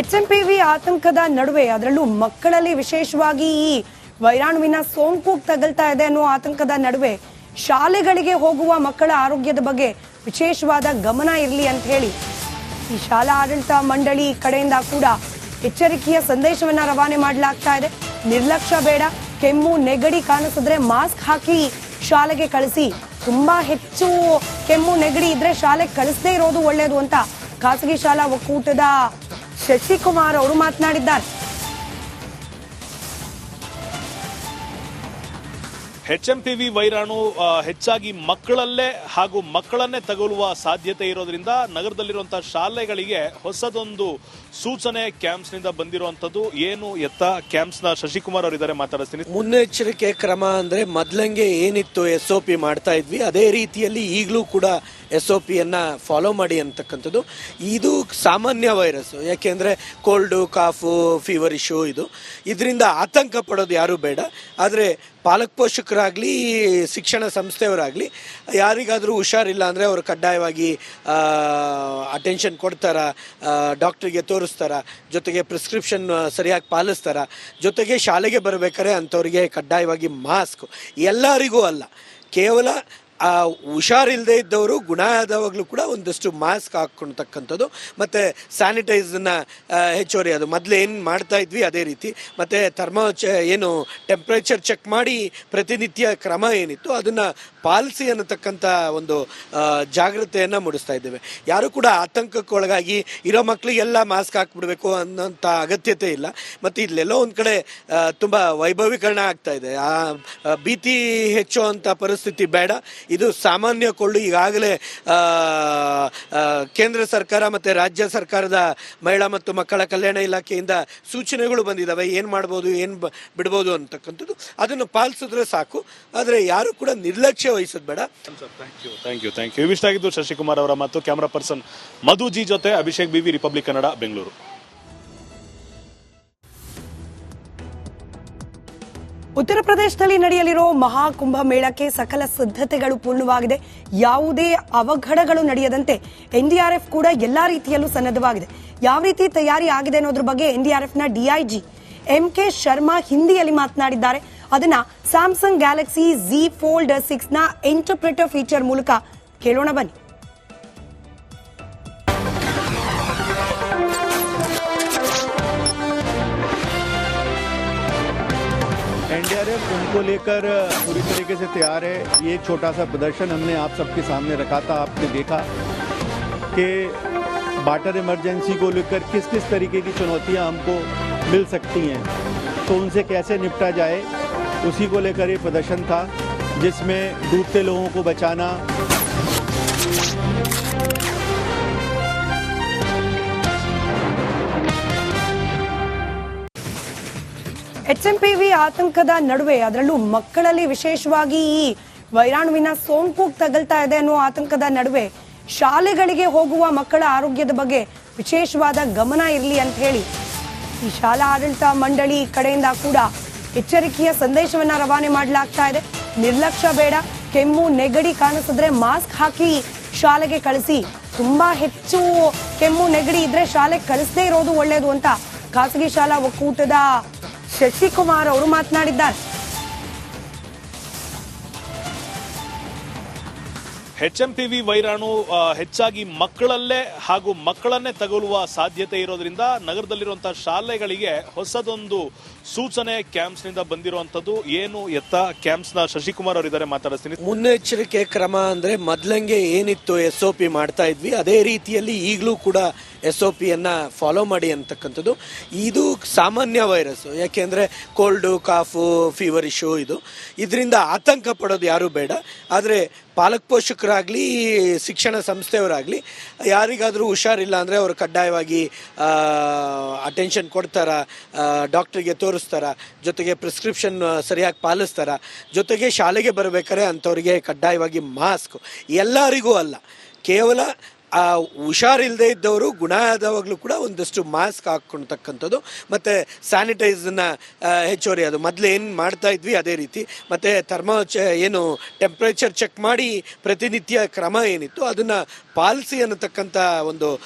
H M P V ಆತಂಕದ ನಡುವೆ ಅದರಲ್ಲೂ ಮಕ್ಕಳಲ್ಲಿ ವಿಶೇಷವಾಗಿ ಈ ವೈರಾಣುವಿನ ಸೋಂಕು ತಗಲ್ತಾ ಇದೆ ಅನ್ನೋ ಆತಂಕದ ನಡುವೆ ಶಾಲೆಗಳಿಗೆ ಹೋಗುವ ಮಕ್ಕಳ ಆರೋಗ್ಯದ ಬಗ್ಗೆ ವಿಶೇಷವಾದ ಗಮನ ಇರಲಿ ಅಂತ ಹೇಳಿ ಈ ಶಾಲಾ ಆಡಳಿತ ಮಂಡಳಿ ಕಡೆಯಿಂದ ಕೂಡ ಎಚ್ಚರಿಕೆಯ ಸಂದೇಶವನ್ನ ರವಾನೆ ಮಾಡಲಾಗ್ತಾ ಇದೆ. ನಿರ್ಲಕ್ಷ್ಯ ಬೇಡ, ಕೆಮ್ಮು, ನೆಗಡಿ ಕಾಣಿಸಿದ್ರೆ ಮಾಸ್ಕ್ ಹಾಕಿ ಶಾಲೆಗೆ ಕಳಿಸಿ. ತುಂಬಾ ಹೆಚ್ಚು ಕೆಮ್ಮು, ನೆಗಡಿ ಇದ್ರೆ ಶಾಲೆಗೆ ಕಳಿಸದೇ ಇರೋದು ಒಳ್ಳೆಯದು ಅಂತ ಖಾಸಗಿ ಶಾಲಾ ಒಕ್ಕೂಟದ ಶಶಿಕುಮಾರ್ ಅವರು ಮಾತನಾಡಿದ್ದಾರೆ. ಎಚ್ ಎಂ ಪಿ ವಿ ವೈರಾಣು ಹೆಚ್ಚಾಗಿ ಮಕ್ಕಳಲ್ಲೇ ಹಾಗೂ ಮಕ್ಕಳನ್ನೇ ತಗುಲುವ ಸಾಧ್ಯತೆ ಇರೋದ್ರಿಂದ ನಗರದಲ್ಲಿರುವಂತಹ ಶಾಲೆಗಳಿಗೆ ಹೊಸದೊಂದು ಸೂಚನೆ ಕ್ಯಾಂಪ್ಸ್ನಿಂದ ಬಂದಿರುವಂತದ್ದು ಏನು ಎತ್ತ ಕ್ಯಾಂಪ್ಸ್ನ ಶಶಿಕುಮಾರ್ ಅವರಿದ್ದಾರೆ ಮಾತಾಡಿಸ್ತೀನಿ. ಮುನ್ನೆಚ್ಚರಿಕೆ ಕ್ರಮ ಅಂದ್ರೆ ಮೊದ್ಲಂಗೆ ಏನಿತ್ತು ಎಸ್ ಒ ಪಿ ಮಾಡ್ತಾ ಇದ್ವಿ. ಅದೇ ರೀತಿಯಲ್ಲಿ ಈಗಲೂ ಕೂಡ ಎಸ್ ಒ ಪಿಯನ್ನು ಫಾಲೋ ಮಾಡಿ ಅಂತಕ್ಕಂಥದ್ದು. ಇದು ಸಾಮಾನ್ಯ ವೈರಸ್ ಯಾಕೆಂದ್ರೆ ಕೋಲ್ಡು ಕಾಫು ಫೀವರ್ ಇಶ್ಯೂ ಇದು. ಇದರಿಂದ ಆತಂಕ ಪಡೋದು ಯಾರು ಬೇಡ. ಆದರೆ ಪಾಲಕ ಪೋಷಕರಾಗಲಿ ಶಿಕ್ಷಣ ಸಂಸ್ಥೆಯವರಾಗಲಿ, ಯಾರಿಗಾದರೂ ಹುಷಾರಿಲ್ಲ ಅಂದರೆ ಅವರು ಕಡ್ಡಾಯವಾಗಿ ಅಟೆನ್ಷನ್ ಕೊಡ್ತಾರ ಡಾಕ್ಟ್ರಿಗೆ ತೋರಿಸ್ತಾರ, ಜೊತೆಗೆ ಪ್ರಿಸ್ಕ್ರಿಪ್ಷನ್ ಸರಿಯಾಗಿ ಪಾಲಿಸ್ತಾರ, ಜೊತೆಗೆ ಶಾಲೆಗೆ ಬರಬೇಕಾದ್ರೆ ಅಂಥವ್ರಿಗೆ ಕಡ್ಡಾಯವಾಗಿ ಮಾಸ್ಕ್ ಎಲ್ಲರಿಗೂ ಅಲ್ಲ. ಕೇವಲ ಆ ಹುಷಾರಿಲ್ಲದೆ ಇದ್ದವರು, ಗುಣ ಆದವಾಗಲೂ ಕೂಡ ಒಂದಷ್ಟು ಮಾಸ್ಕ್ ಹಾಕ್ಕೊಳ್ತಕ್ಕಂಥದ್ದು. ಮತ್ತು ಸ್ಯಾನಿಟೈಸನ್ನ ಹೆಚ್ಚುವರಿ, ಅದು ಮೊದಲು ಏನು ಮಾಡ್ತಾ ಇದ್ವಿ, ಅದೇ ರೀತಿ. ಮತ್ತು ಥರ್ಮೋ ಏನು ಟೆಂಪ್ರೇಚರ್ ಚೆಕ್ ಮಾಡಿ ಪ್ರತಿನಿತ್ಯ ಕ್ರಮ ಏನಿತ್ತು ಅದನ್ನು ಪಾಲಿಸಿ ಅನ್ನತಕ್ಕಂಥ ಒಂದು ಜಾಗ್ರತೆಯನ್ನು ಮೂಡಿಸ್ತಾ ಇದ್ದೇವೆ. ಯಾರು ಕೂಡ ಆತಂಕಕ್ಕೊಳಗಾಗಿ ಇರೋ ಮಕ್ಕಳಿಗೆಲ್ಲ ಮಾಸ್ಕ್ ಹಾಕ್ಬಿಡ್ಬೇಕು ಅನ್ನೋಂಥ ಅಗತ್ಯತೆ ಇಲ್ಲ. ಮತ್ತು ಇಲ್ಲೆಲ್ಲೋ ಒಂದು ಕಡೆ ತುಂಬ ವೈಭವೀಕರಣ ಆಗ್ತಾ ಇದೆ. ಆ ಭೀತಿ ಭೀತಿ ಹೆಚ್ಚುವಂಥ ಪರಿಸ್ಥಿತಿ ಬೇಡ. ಇದು ಸಾಮಾನ್ಯ ಕೊಳ್ಳು. ಈಗಾಗಲೇ ಕೇಂದ್ರ ಸರ್ಕಾರ ಮತ್ತು ರಾಜ್ಯ ಸರ್ಕಾರದ ಮಹಿಳಾ ಮತ್ತು ಮಕ್ಕಳ ಕಲ್ಯಾಣ ಇಲಾಖೆಯಿಂದ ಸೂಚನೆಗಳು ಬಂದಿದ್ದಾವೆ ಏನು ಮಾಡ್ಬೋದು, ಏನು ಬಿಡ್ಬೋದು ಅಂತಕ್ಕಂಥದ್ದು ಅದನ್ನು ಪಾಲಿಸಿದ್ರೆ ಸಾಕು. ಆದರೆ ಯಾರು ಕೂಡ ನಿರ್ಲಕ್ಷ್ಯ ವಹಿಸೋದು ಬೇಡ. Thank you thank you thank you ಇವಿಷ್ಟಾಗಿದ್ದು Shashikumar ಅವರ ಮತ್ತು ಕ್ಯಾಮ್ರಾ ಪರ್ಸನ್ ಮಧು ಜಿ ಜೊತೆ, ಅಭಿಷೇಕ್ ಬಿವಿ ರಿಪಬ್ಲಿಕ್ ಕನ್ನಡ, ಬೆಂಗಳೂರು. ಉತ್ತರ ಪ್ರದೇಶದಲ್ಲಿ ನಡೆಯಲಿರೋ ಮಹಾಕುಂಭ ಮೇಳಕ್ಕೆ ಸಕಲ ಸಿದ್ಧತೆಗಳು ಪೂರ್ಣವಾಗಿದೆ. ಯಾವುದೇ ಅವಘಡಗಳು ನಡೆಯದಂತೆ ಎನ್ಡಿಆರ್ಎಫ್ ಕೂಡ ಎಲ್ಲಾ ರೀತಿಯಲ್ಲೂ ಸನ್ನದ್ಧವಾಗಿದೆ. ಯಾವ ರೀತಿ ತಯಾರಿ ಆಗಿದೆ ಅನ್ನೋದ್ರ ಬಗ್ಗೆ ಎನ್ಡಿಆರ್ಎಫ್ನ ಡಿಐಜಿ ಎಂ ಕೆ ಶರ್ಮಾ ಹಿಂದಿಯಲ್ಲಿ ಮಾತನಾಡಿದ್ದಾರೆ. ಅದನ್ನ ಸ್ಯಾಮ್ಸಂಗ್ ಗ್ಯಾಲಕ್ಸಿ ಜಿ ಫೋಲ್ಡ್ ಸಿಕ್ಸ್ನ ಇಂಟರ್ಪ್ರಿಟರ್ ಫೀಚರ್ ಮೂಲಕ ಕೇಳೋಣ ಬನ್ನಿ. एनडीआरएफ उनको लेकर पूरी तरीके से तैयार है। ये एक छोटा सा प्रदर्शन हमने आप सबके सामने रखा था, आपने देखा कि वाटर इमरजेंसी को लेकर किस किस तरीके की चुनौतियाँ हमको मिल सकती हैं। तो उनसे कैसे निपटा जाए, उसी को लेकर ये प्रदर्शन था, जिसमें डूबते लोगों को बचाना ಎಚ್ ಆತಂಕದ ನಡುವೆ ಅದರಲ್ಲೂ ಮಕ್ಕಳಲ್ಲಿ ವಿಶೇಷವಾಗಿ ಈ ವೈರಾಣುವಿನ ಸೋಂಕು ತಗಲ್ತಾ ಇದೆ ಅನ್ನೋ ಆತಂಕದ ನಡುವೆ ಶಾಲೆಗಳಿಗೆ ಹೋಗುವ ಮಕ್ಕಳ ಆರೋಗ್ಯದ ಬಗ್ಗೆ ವಿಶೇಷವಾದ ಗಮನ ಇರಲಿ ಅಂತ ಹೇಳಿ ಈ ಶಾಲಾ ಆಡಳಿತ ಮಂಡಳಿ ಕಡೆಯಿಂದ ಕೂಡ ಎಚ್ಚರಿಕೆಯ ಸಂದೇಶವನ್ನ ರವಾನೆ ಮಾಡಲಾಗ್ತಾ ಇದೆ. ನಿರ್ಲಕ್ಷ್ಯ ಬೇಡ, ಕೆಮ್ಮು, ನೆಗಡಿ ಕಾಣಿಸಿದ್ರೆ ಮಾಸ್ಕ್ ಹಾಕಿ ಶಾಲೆಗೆ ಕಳಿಸಿ. ತುಂಬಾ ಹೆಚ್ಚು ಕೆಮ್ಮು, ನೆಗಡಿ ಇದ್ರೆ ಶಾಲೆಗೆ ಕಳಿಸದೇ ಇರೋದು ಒಳ್ಳೆಯದು ಅಂತ ಖಾಸಗಿ ಶಾಲಾ ಒಕ್ಕೂಟದ ಶಶಿಕುಮಾರ್ ಅವರು ಮಾತನಾಡಿದ್ದಾರೆ. ಎಚ್ ಎಂ ಪಿ ವಿ ವೈರಾಣು ಹೆಚ್ಚಾಗಿ ಮಕ್ಕಳಲ್ಲೇ ಹಾಗೂ ಮಕ್ಕಳನ್ನೇ ತಗುಲುವ ಸಾಧ್ಯತೆ ಇರೋದ್ರಿಂದ ನಗರದಲ್ಲಿರುವಂತಹ ಶಾಲೆಗಳಿಗೆ ಹೊಸದೊಂದು ಸೂಚನೆ ಕ್ಯಾಂಪ್ಸ್ನಿಂದ ಬಂದಿರುವಂತದ್ದು ಏನು ಎತ್ತ? ಕ್ಯಾಂಪ್ಸ್ನ ಶಶಿಕುಮಾರ್ ಅವರಿದ್ದಾರೆ, ಮಾತಾಡಿಸ್ತೀನಿ. ಮುನ್ನೆಚ್ಚರಿಕೆ ಕ್ರಮ ಅಂದ್ರೆ ಮೊದ್ಲಂಗೆ ಏನಿತ್ತು ಎಸ್ ಒ ಪಿ ಮಾಡ್ತಾ ಇದ್ವಿ. ಅದೇ ರೀತಿಯಲ್ಲಿ ಈಗಲೂ ಕೂಡ ಎಸ್ ಒ ಪಿಯನ್ನು ಫಾಲೋ ಮಾಡಿ ಅಂತಕ್ಕಂಥದ್ದು. ಇದು ಸಾಮಾನ್ಯ ವೈರಸ್ ಯಾಕೆಂದ್ರೆ ಕೋಲ್ಡು ಕಾಫು ಫೀವರ್ ಇಶ್ಯೂ ಇದು. ಇದರಿಂದ ಆತಂಕ ಪಡೋದು ಯಾರು ಬೇಡ. ಆದರೆ ಪಾಲಕ ಪೋಷಕರಾಗಲಿ ಶಿಕ್ಷಣ ಸಂಸ್ಥೆಯವರಾಗಲಿ, ಯಾರಿಗಾದರೂ ಹುಷಾರಿಲ್ಲ ಅಂದರೆ ಅವರು ಕಡ್ಡಾಯವಾಗಿ ಅಟೆನ್ಷನ್ ಕೊಡ್ತಾರ ಡಾಕ್ಟ್ರಿಗೆ ತೋರಿಸ್ತಾರ, ಜೊತೆಗೆ ಪ್ರಿಸ್ಕ್ರಿಪ್ಷನ್ ಸರಿಯಾಗಿ ಪಾಲಿಸ್ತಾರ, ಜೊತೆಗೆ ಶಾಲೆಗೆ ಬರಬೇಕಾರೆ ಅಂಥವ್ರಿಗೆ ಕಡ್ಡಾಯವಾಗಿ ಮಾಸ್ಕ್ ಎಲ್ಲರಿಗೂ ಅಲ್ಲ. ಕೇವಲ ಆ ಹುಷಾರಿಲ್ಲದೆ ಇದ್ದವರು ಗುಣ ಆದವಾಗಲೂ ಕೂಡ ಒಂದಷ್ಟು ಮಾಸ್ಕ್ ಹಾಕ್ಕೊಳ್ತಕ್ಕಂಥದ್ದು. ಮತ್ತು ಸ್ಯಾನಿಟೈಸನ್ನ ಹೆಚ್ಚುವರಿ ಅದು. ಮೊದಲು ಏನು ಮಾಡ್ತಾ ಇದ್ವಿ, ಅದೇ ರೀತಿ. ಮತ್ತು ಥರ್ಮೋ ಏನು, ಟೆಂಪ್ರೇಚರ್ ಚೆಕ್ ಮಾಡಿ ಪ್ರತಿನಿತ್ಯ ಕ್ರಮ ಏನಿತ್ತು ಅದನ್ನು ಪಾಲಿಸಿ ಅನ್ನತಕ್ಕಂಥ ಒಂದು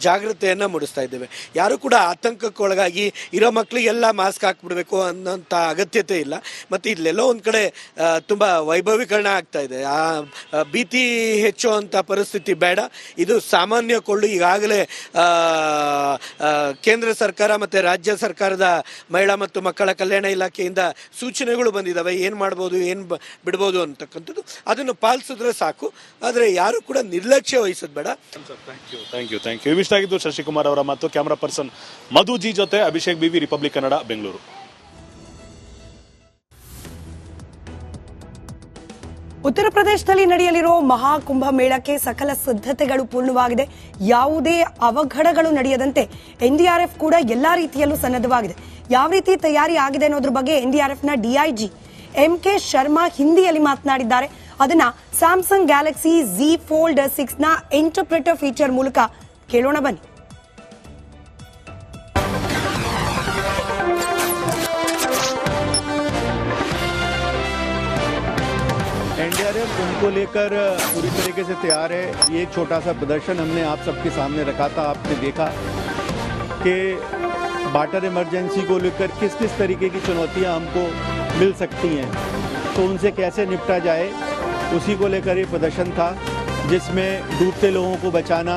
ಜಾಗ್ರತೆಯನ್ನು ಮೂಡಿಸ್ತಾ ಇದ್ದೇವೆ. ಯಾರು ಕೂಡ ಆತಂಕಕ್ಕೊಳಗಾಗಿ ಇರೋ ಮಕ್ಕಳಿಗೆಲ್ಲ ಮಾಸ್ಕ್ ಹಾಕ್ಬಿಡ್ಬೇಕು ಅನ್ನೋಂಥ ಅಗತ್ಯತೆ ಇಲ್ಲ. ಮತ್ತು ಇಲ್ಲೆಲ್ಲೋ ಒಂದು ಕಡೆ ತುಂಬ ವೈಭವೀಕರಣ ಆಗ್ತಾ ಇದೆ. ಆ, ಭೀತಿ ಹೆಚ್ಚುವಂಥ ಪರಿಸ್ಥಿತಿ ಬೇಡ. ಇದು ಸಾಮಾನ್ಯ ಕೊಳ್ಳು. ಈಗಾಗಲೇ ಕೇಂದ್ರ ಸರ್ಕಾರ ಮತ್ತು ರಾಜ್ಯ ಸರ್ಕಾರದ ಮಹಿಳಾ ಮತ್ತು ಮಕ್ಕಳ ಕಲ್ಯಾಣ ಇಲಾಖೆಯಿಂದ ಸೂಚನೆಗಳು ಬಂದಿದ್ದಾವೆ ಏನು ಮಾಡ್ಬೋದು, ಏನು ಬಿಡ್ಬೋದು ಅಂತಕ್ಕಂಥದ್ದು ಅದನ್ನು ಪಾಲಿಸಿದ್ರೆ ಸಾಕು. ಆದರೆ ಯಾರು ಕೂಡ ನಿರ್ಲಕ್ಷ್ಯ ವಹಿಸೋದು ಬೇಡ. Thank you thank you thank you ಇವಿಷ್ಟಾಗಿದ್ದು Shashikumar ಅವರ ಮತ್ತು ಕ್ಯಾಮ್ರಾ ಪರ್ಸನ್ ಮಧು ಜಿ ಜೊತೆ ಅಭಿಷೇಕ್ ಬಿವಿ ರಿಪಬ್ಲಿಕ್ ಕನ್ನಡ, ಬೆಂಗಳೂರು. ಉತ್ತರ ಪ್ರದೇಶದಲ್ಲಿ ನಡೆಯಲಿರೋ ಮಹಾಕುಂಭ ಮೇಳಕ್ಕೆ ಸಕಲ ಸಿದ್ಧತೆಗಳು ಪೂರ್ಣವಾಗಿದೆ. ಯಾವುದೇ ಅವಘಡಗಳು ನಡೆಯದಂತೆ ಎನ್ಡಿಆರ್ಎಫ್ ಕೂಡ ಎಲ್ಲಾ ರೀತಿಯಲ್ಲೂ ಸನ್ನದ್ಧವಾಗಿದೆ. ಯಾವ ರೀತಿ ತಯಾರಿ ಆಗಿದೆ ಅನ್ನೋದ್ರ ಬಗ್ಗೆ ಎನ್ಡಿಆರ್ಎಫ್ನ ಡಿಐಜಿ ಎಂ ಕೆ ಶರ್ಮಾ ಹಿಂದಿಯಲ್ಲಿ ಮಾತನಾಡಿದ್ದಾರೆ. ಅದನ್ನ ಸ್ಯಾಮ್ಸಂಗ್ ಗ್ಯಾಲಕ್ಸಿ ಜಿ ಫೋಲ್ಡ್ನ ಇಂಟರ್ಪ್ರಿಟರ್ ಫೀಚರ್ ಮೂಲಕ ಕೇಳೋಣ ಬನ್ನಿ. उनको लेकर पूरी तरीके से तैयार है। ये एक छोटा सा प्रदर्शन हमने आप सबके सामने रखा था, आपने देखा कि वाटर इमरजेंसी को लेकर किस किस तरीके की चुनौतियाँ हमको मिल सकती हैं। तो उनसे कैसे निपटा जाए, उसी को लेकर ये प्रदर्शन था, जिसमें डूबते लोगों को बचाना।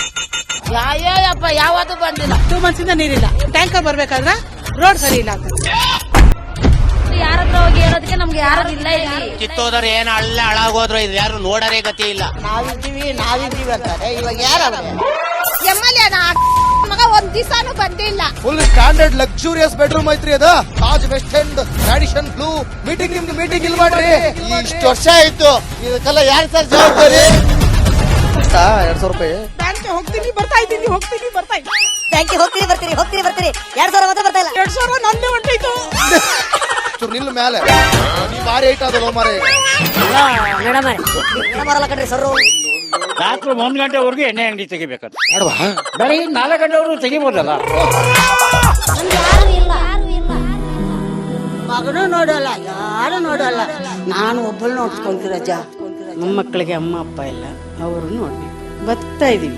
ಅಯ್ಯಪ್ಪ ಯಾವತ್ತೂ ಬಂದಿಲ್ಲ. ಟೂ ಮಂತ್ಸ್ ಇಂದ ನೀರಿಲ್ಲ ಟ್ಯಾಂಕರ್ ಬರ್ಬೇಕಾದ್ರೆ ರೋಡ್ ಸರಿ ಇಲ್ಲ ಅಂತ. ಯಾರ ಹತ್ರ ಹೋಗಿ ಹೇಳೋದಕ್ಕೆ ನಮ್ಗೆ ಯಾರು ಇಲ್ಲ ಇಲ್ಲಿ. ಕಿತ್ತೋದ್ರೆ ಏನ್ ಅಲ್ಲ ಹಾಳಾಗೋದ್ರು ಇದು ಯಾರು ನೋಡರೇ ಗತಿ ಇಲ್ಲ. ನಾವಿದ್ದೀವಿ ನಾವಿದ್ದೀವಿ ಅಂತಾರೆ. ಇವಾಗ ಯಾರು ಎಂ ಎಲ್ ಮಗ ಒಂದ್ ದಿವಸನೂ ಬಂದಿಲ್ಲ. ಫುಲ್ ಸ್ಟ್ಯಾಂಡರ್ಡ್ ಲಕ್ಸುರಿಯಸ್ ಬೆಡ್ರೂಮ್ ಐತ್ರಿ ಅದ. Taj West End tradition blue meeting ನಿಮ್ದು ಮೀಟಿಂಗ್ ಇಲ್ಲಿ ಮಾಡ್ರಿ. ಇಷ್ಟು ವರ್ಷ ಆಯ್ತು. ಇದಕ್ಕೆಲ್ಲ ಯಾರು ಸರ್ ಜವಾಬ್ದಾರಿ? ಎರಡ್ ಸಾವಿರ ರೂಪಾಯಿ. ಬ್ಯಾಂಕ್ ಹೋಗ್ತೀನಿ ಬರ್ತಾ ಇದ್ದೀನಿ ಹೋಗ್ತೀನಿ ಬರ್ತಾ ಇದ್ದೀನಿ. ಬ್ಯಾಂಕಿಗೆ ಹೋಗ್ತೀರಿ ಬರ್ತೀರಿ ಹೋಗ್ತೀರಿ ಬರ್ತೀರಿ. ಎರಡ್ ಸಾವಿರ ಮಾತ್ರ ಬರ್ತಾ ಇಲ್ಲ. ಎರಡ್ ಸಾವಿರ ನಂದೇ ಹೊಂಟೈತು ಚೂರು ನಿಲ್ಲು ಮೇಲೆ. ನೀವ್ ಭಾರಿ ಐಟ್ ಅದಲ್ಲ ಮಾರೇ. ಮೇಡಮ್ ಬರಲ್ಲ ಕಣ್ರಿ ಸರ್ ರಾತ್ರಿ ಒಂದ್ ಗಂಟೆವರೆಗೂ ಎಣ್ಣೆ ಅಂಗಡಿ ತೆಗಿಬೇಕಂತ. ಬೇಡವಾ? ಬರೀ ನಾಲ್ಕು ಗಂಟೆವರೆಗೂ ತೆಗಿಬೋದಲ್ಲ? ಮಗನು ನೋಡಲ್ಲ ಯಾರು ನೋಡಲ್ಲ. ನಾನು ಒಬ್ಬಳು ನಮ್ಮ ಮಕ್ಕಳಿಗೆ ಅಮ್ಮ ಅಪ್ಪ ಇಲ್ಲ. ಅವರು ನೋಡ್ಬೇಕು. ಬರ್ತಾ ಇದೀವಿ